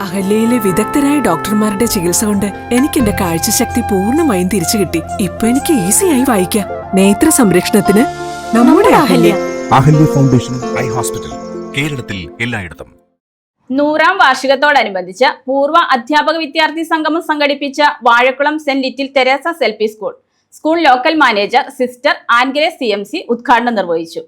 അഹല്യയിലെ വിദഗ്ധരായ ഡോക്ടർമാരുടെ ചികിത്സ കൊണ്ട് എനിക്ക് എന്റെ കാഴ്ചശക്തി പൂർണമായും തിരിച്ചു കിട്ടി. ഇപ്പൊ എനിക്ക് ഈസിയായി വായിക്കാം. നേത്ര സംരക്ഷണത്തിന് നമ്മുടെ Ahalya. Ahalya. Foundation eye hospital കേരളത്തിൽ എല്ലായിടത്തും. നൂറാം വാർഷികത്തോടനുബന്ധിച്ച് പൂർവ അധ്യാപക വിദ്യാർത്ഥി സംഗമം സംഘടിപ്പിച്ച Vazhakkulam saint little Theresa L P school. School local manager sister ആൻഗ്രേ C M C ഉദ്ഘാടനം നിർവഹിച്ചു.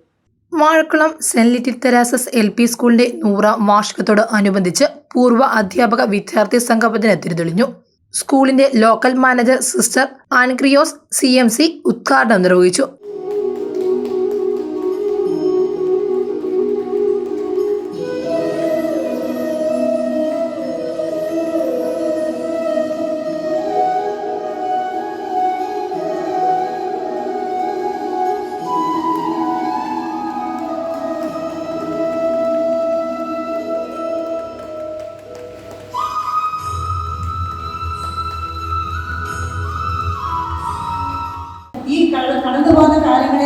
Vazhakkulam saint little Theresa's L P സ്കൂളിന്റെ നൂറാം വാർഷികത്തോട് അനുബന്ധിച്ച് പൂർവ അധ്യാപക വിദ്യാർത്ഥി സംഗമത്തിന് തിരിതെളിഞ്ഞു. സ്കൂളിന്റെ ലോക്കൽ മാനേജർ സിസ്റ്റർ ആൻക്രിയോസ് സി എം സി ഉദ്ഘാടനം നിർവഹിച്ചു.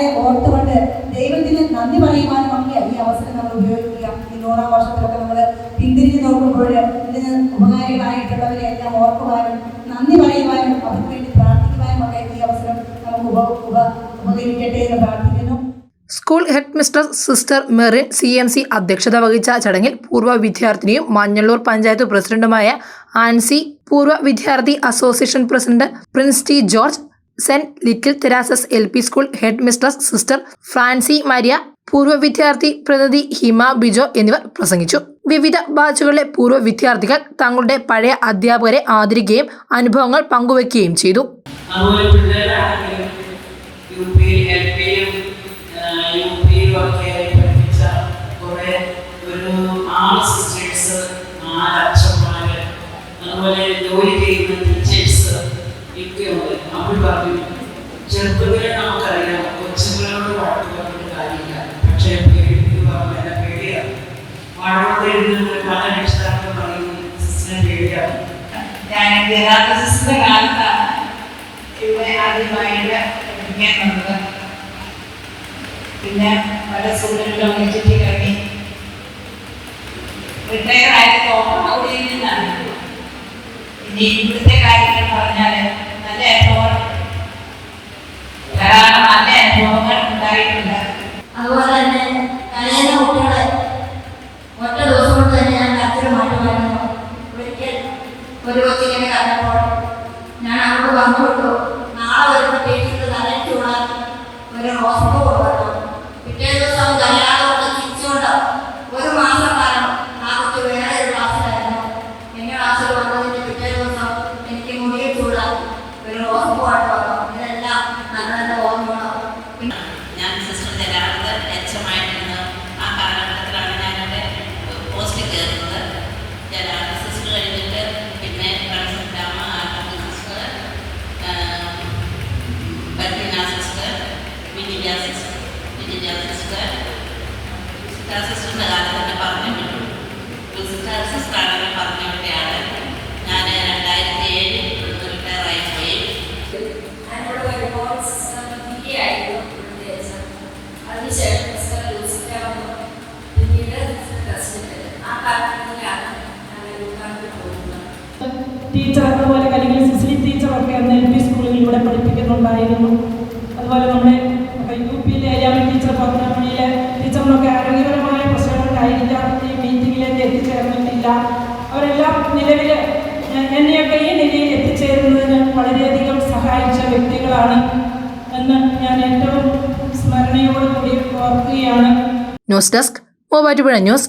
കാലങ്ങളെ ഓർത്തുകൊണ്ട് ദൈവത്തിന് നന്ദി പറയുവാനും ഒക്കെ ഈ അവസരം നമ്മൾ ഉപയോഗിക്കുക. ഈ നൂറാം വർഷത്തിലൊക്കെ നമ്മൾ പിന്തിരിഞ്ഞ് നോക്കുമ്പോൾ ഇതിന് ഉപകാരികളായിട്ടുള്ളവരെ എല്ലാം ഓർക്കുവാനും നന്ദി പറയുവാനും അവർക്ക് വേണ്ടി പ്രാർത്ഥിക്കുവാനും ഒക്കെ ഈ അവസരം നമുക്ക് ഉപ ഉപ ഉപകരിക്കട്ടെ എന്ന് പ്രാർത്ഥിക്കുന്നു. School head mister sister Merin C M C അധ്യക്ഷത വഹിച്ച ചടങ്ങിൽ പൂർവ വിദ്യാർത്ഥിനിയും മഞ്ഞള്ളൂർ പഞ്ചായത്ത് പ്രസിഡന്റുമായ ആൻസി പൂർവ വിദ്യാർത്ഥി association president Prince T George saint little Theresa's L P school head mistress sister Francy Maria പൂർവ വിദ്യാർത്ഥി പ്രതിനിധി ഹിമ ബിജോ എന്നിവർ പ്രസംഗിച്ചു. വിവിധ ബാച്ചുകളിലെ പൂർവ വിദ്യാർത്ഥികൾ തങ്ങളുടെ പഴയ അധ്യാപകരെ ആദരിക്കുകയും അനുഭവങ്ങൾ പങ്കുവെക്കുകയും ചെയ്തു. പിള്ളേരാണെങ്കിലും വാഴോട് എഴുതുന്ന പല രക്ഷിതാക്കളും പറയുന്നു സിസ്റ്ററിനെ പേടിയാണ് ഞാൻ യഥാർത്ഥ സിസ്റ്ററിന്റെ കാലത്താണ് ഇവിടെ ആദ്യമായിട്ട് പഠിക്കാൻ വന്നത് പിന്നെ പല സ്കൂളുകളിലും ഒക്കെ ചുറ്റിക്കറങ്ങി റിട്ടയർ തോന്നുന്ന അവിടെ നിന്നാണ് ഇനി ഇവിടുത്തെ കാര്യങ്ങൾ പറഞ്ഞാൽ നല്ല അനുഭവം ധാരാളം നല്ല അനുഭവങ്ങൾ ഉണ്ടായിട്ടുണ്ട് അതുപോലെ തന്നെ voz. Porque Deus സിസ്റ്റർ സിസ്റ്ററിന്റെ കാലത്ത് തന്നെ പറഞ്ഞു വിട്ടു സിസ്റ്റർ സിസ്റ്ററാണെന്ന് പറഞ്ഞു വിട്ടയാണ് ഞാൻ രണ്ടായിരത്തി ഏഴിൽ റിട്ടയറായി പോയി അതിനുശേഷം ടീച്ചർ അതുപോലെ കലികൾ സിസിലി ടീച്ചറൊക്കെ അന്ന് എൽ പി സ്കൂളിൽ ഇവിടെ പഠിപ്പിക്കുന്നുണ്ടായിരുന്നു. അതുപോലെ നമ്മുടെ യു പിയിലെ ഏരിയാമി ടീച്ചർ പത്തനംതിട്ടയിലെ ടീച്ചറിനൊക്കെ നിലവിൽ എന്നെയൊക്കെ ഈ നിലയിൽ എത്തിച്ചേരുന്നതിന് വളരെയധികം സഹായിച്ച വ്യക്തികളാണ് എന്ന് ഞാൻ ഏറ്റവും സ്മരണയോടുകൂടി ഓർക്കുകയാണ്. News desk Muvattupuzha news.